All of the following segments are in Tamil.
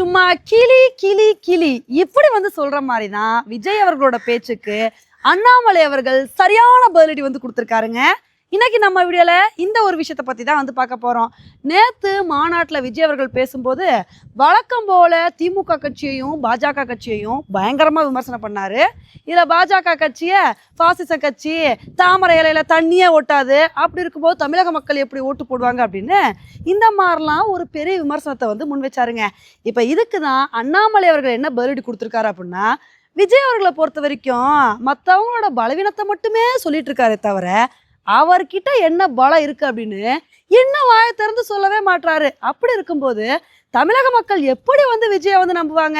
சும்மா கிளி கிளி கிளி இப்படி வந்து சொல்ற மாதிரி தான் விஜய் அவர்களோட பேச்சுக்கு அண்ணாமலை அவர்கள் சரியான பதிலடி வந்து கொடுத்துருக்காருங்க. இன்னைக்கு நம்ம வீடியோவில் இந்த ஒரு விஷயத்தை பற்றி தான் வந்து பார்க்க போகிறோம் நேற்று மாநாட்டில் விஜய் அவர்கள் பேசும்போது வழக்கம் போல திமுக கட்சியையும் பாஜக கட்சியையும் பயங்கரமாக விமர்சனம் பண்ணார். இதில் பாஜக கட்சியை பாசிச கட்சி தாமரை இலையில தண்ணியே ஓட்டாது அப்படி இருக்கும்போது தமிழக மக்கள் எப்படி ஓட்டு போடுவாங்க அப்படின்னு இந்த மாதிரிலாம் ஒரு பெரிய விமர்சனத்தை வந்து முன் வச்சாருங்க. இப்போ இதுக்கு தான் அண்ணாமலை அவர்கள் என்ன பதிலடி கொடுத்துருக்காரு அப்படின்னா விஜய் அவர்களை பொறுத்த வரைக்கும் மற்றவங்களோட பலவீனத்தை மட்டுமே சொல்லிட்டு இருக்காரே தவிர அவர்கிட்ட என்ன பலம் இருக்கு அப்படின்னு என்ன வாய திறந்து சொல்லவே மாட்றாரு. அப்படி இருக்கும்போது தமிழக மக்கள் எப்படி வந்து விஜயை வந்து நம்புவாங்க?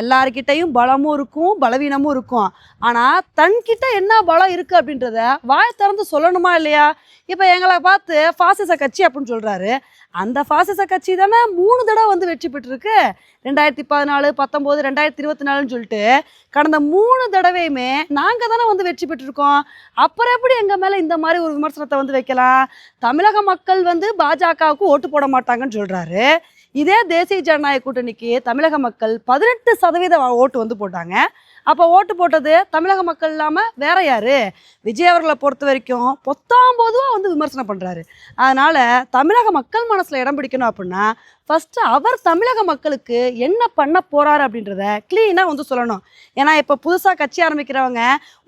எல்லார்கிட்டையும் பலமும் இருக்கும் பலவீனமும் இருக்கும். ஆனால் தன்கிட்ட என்ன பலம் இருக்குது அப்படின்றத வாய திறந்து சொல்லணுமா இல்லையா? இப்போ எங்களை பார்த்து ஃபாசிச கட்சி அப்படின்னு சொல்கிறாரு அந்த ஃபாசிச கட்சி தானே மூணு தடவை வந்து வெற்றி பெற்றிருக்கு. ரெண்டாயிரத்தி பதினாலு பத்தொம்போது ரெண்டாயிரத்தி இருபத்தி நாலுன்னு சொல்லிட்டு கடந்த மூணு தடவையுமே நாங்கள் தானே வந்து வெற்றி பெற்றிருக்கோம். அப்புறம் எப்படி எங்கள் மேலே இந்த மாதிரி ஒரு விமர்சனத்தை வந்து வைக்கலாம்? தமிழக மக்கள் வந்து பாஜகவுக்கு ஓட்டு போட மாட்டாங்கன்னு சொல்கிறாரு இதே தேசிய ஜனநாயக கூட்டணிக்கு தமிழக மக்கள் பதினெட்டு சதவீத ஓட்டு வந்து போட்டாங்க. அப்போ ஓட்டு போட்டது தமிழக மக்கள் இல்லாமல் வேற யார்? விஜய் அவர்களை பொறுத்த வரைக்கும் பொத்தாம்போதுவாக வந்து விமர்சனம் பண்ணுறாரு அதனால் தமிழக மக்கள் மனசில் இடம் பிடிக்கணும் அப்படின்னா ஃபஸ்ட்டு அவர் தமிழக மக்களுக்கு என்ன பண்ண போகிறாரு அப்படின்றத க்ளீனாக வந்து சொல்லணும். ஏன்னா இப்போ புதுசாக கட்சி ஆரம்பிக்கிறவங்க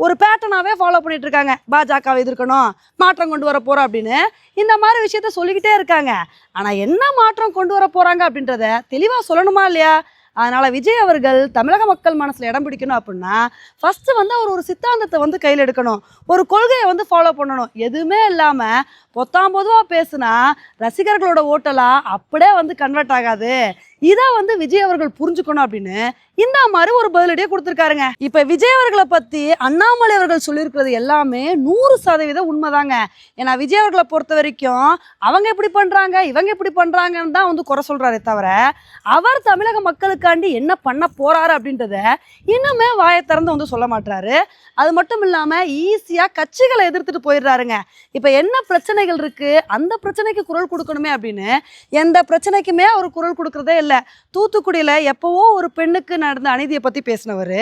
ஒரு பேட்டர்னாகவே ஃபாலோ பண்ணிட்டு இருக்காங்க. பாஜகவை எதிர்க்கணும் மாற்றம் கொண்டு வர போகிறோம் அப்படின்னு இந்த மாதிரி விஷயத்த சொல்லிக்கிட்டே இருக்காங்க. ஆனால் என்ன மாற்றம் கொண்டு வர போகிறாங்க அப்படின்றத தெளிவாக சொல்லணுமா இல்லையா? அதனால் விஜய் அவர்கள் தமிழக மக்கள் மனசில் இடம் பிடிக்கணும் அப்படின்னா ஃபஸ்ட்டு வந்து அவர் ஒரு சித்தாந்தத்தை வந்து கையில் எடுக்கணும். ஒரு கொள்கையை வந்து ஃபாலோ பண்ணணும். எதுவுமே இல்லாமல் பொத்தாம் பொதுவாக பேசுனா ரசிகர்களோட ஓட்டெல்லாம் அப்படியே வந்து கன்வெர்ட் ஆகாது. இதை வந்து விஜய் அவர்கள் புரிஞ்சுக்கணும் அப்படின்னு இந்த மாதிரி ஒரு பதிலடியே கொடுத்துருக்காருங்க. இப்போ விஜய் அவர்களை பற்றி அண்ணாமலை அவர்கள் சொல்லியிருக்கிறது எல்லாமே நூறு சதவீதம் உண்மைதாங்க. ஏன்னா விஜய் அவர்களை பொறுத்த வரைக்கும் அவங்க எப்படி பண்ணுறாங்க இவங்க எப்படி பண்ணுறாங்கன்னு தான் வந்து குறை சொல்கிறாரே தவிர அவர் தமிழக மக்களுக்காண்டி என்ன பண்ண போறாரு அப்படின்றத இன்னுமே வாயை திறந்து வந்து சொல்ல மாட்டாரு அது மட்டும் இல்லாமல் ஈஸியாக கட்சிகளை எதிர்த்துட்டு போயிடுறாருங்க. இப்போ என்ன பிரச்சனைகள் இருக்குது அந்த பிரச்சனைக்கு குரல் கொடுக்கணுமே அப்படின்னு எந்த பிரச்சனைக்குமே அவர் குரல் கொடுக்கறதே இல்லை. தூத்துக்குடியில் எப்போவோ ஒரு பெண்ணுக்கு நடந்த அநீதியை பற்றி பேசினவர்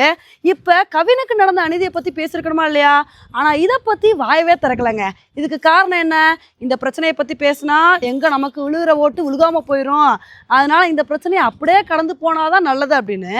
இப்போ கவினுக்கு நடந்த அநீதியை பற்றி பேசியிருக்கணுமா இல்லையா? ஆனால் இதை பற்றி வாயவே திறக்கலைங்க. இதுக்கு காரணம் என்ன? இந்த பிரச்சனையை பற்றி பேசினா எங்கே நமக்கு விழுகிற ஓட்டு விழுகாமல் போயிடும் அதனால் இந்த பிரச்சனையை அப்படியே கடந்து போனாதான் நல்லது அப்படின்னு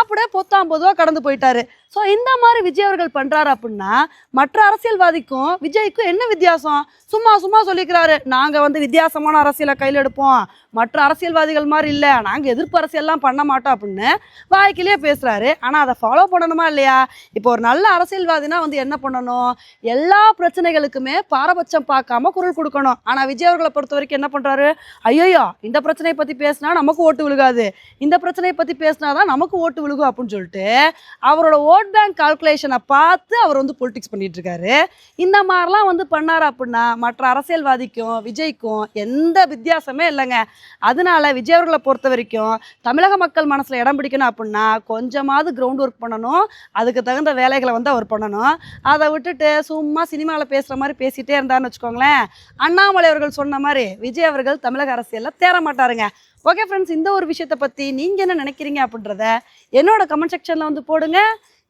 அப்படியே பொத்தாம் பொதுவாக கடந்து போயிட்டாரு. ஸோ இந்த மாதிரி விஜய் அவர்கள் பண்ணுறாரு அப்படின்னா மற்ற அரசியல்வாதிக்கும் விஜய்க்கும் என்ன வித்தியாசம்? சும்மா சும்மா சொல்லிக்கிறாரு நாங்கள் வந்து வித்தியாசமான அரசியலை கையில் எடுப்போம். மற்ற அரசியல்வாதிகள் மாதிரி இல்லை. நாங்கள் எதிர்ப்பு அரசியல்லாம் பண்ண மாட்டோம் அப்படின்னு வாய்க்கிலேயே பேசுகிறாரு ஆனால் அதை ஃபாலோ பண்ணணுமா இல்லையா? இப்போ ஒரு நல்ல அரசியல்வாதினா வந்து என்ன பண்ணணும்? எல்லா பிரச்சனைகளுக்குமே பாரபட்சம் பார்க்காம குரல் கொடுக்கணும். ஆனால் விஜய் அவர்களை பொறுத்த வரைக்கும் என்ன பண்ணுறாரு ஐயோ இந்த பிரச்சனையை பற்றி பேசினா நமக்கு ஓட்டு விழுகாது. இந்த பிரச்சனையை பற்றி பேசினா தான் நமக்கு ஓட்டு விழுகும் அப்படின்னு சொல்லிட்டு அவரோட ஓட் பேங்க் கால்குலேஷனை பார்த்து அவர் வந்து பொலிட்டிக்ஸ் பண்ணிட்டு இருக்காரு இந்த மாதிரிலாம் வந்து பண்ணார் அப்படின்னா மற்ற அரசியல்வாதிக்கும் விஜய்க்கும் எந்த வித்தியாசமே இல்லைங்க. அதனால விஜய் அவர்களை பொறுத்த வரைக்கும் தமிழக மக்கள் மனசில் இடம் பிடிக்கணும் அப்படின்னா கொஞ்சமாவது கிரவுண்ட் ஒர்க் பண்ணணும். அதுக்கு தகுந்த வேலைகளை வந்து அவர் பண்ணணும். அதை விட்டுட்டு சும்மா சினிமாவில் பேசுகிற மாதிரி பேசிகிட்டே இருந்தாருன்னு வச்சுக்கோங்களேன். அண்ணாமலை அவர்கள் சொன்ன மாதிரி விஜய் அவர்கள் தமிழக அரசியலில் தேர மாட்டாருங்க. ஓகே ஃப்ரெண்ட்ஸ் இந்த ஒரு விஷயத்தை பற்றி நீங்கள் என்ன நினைக்கிறீங்க அப்படின்றத என்னோட கமெண்ட் செக்ஷனில் வந்து போடுங்க.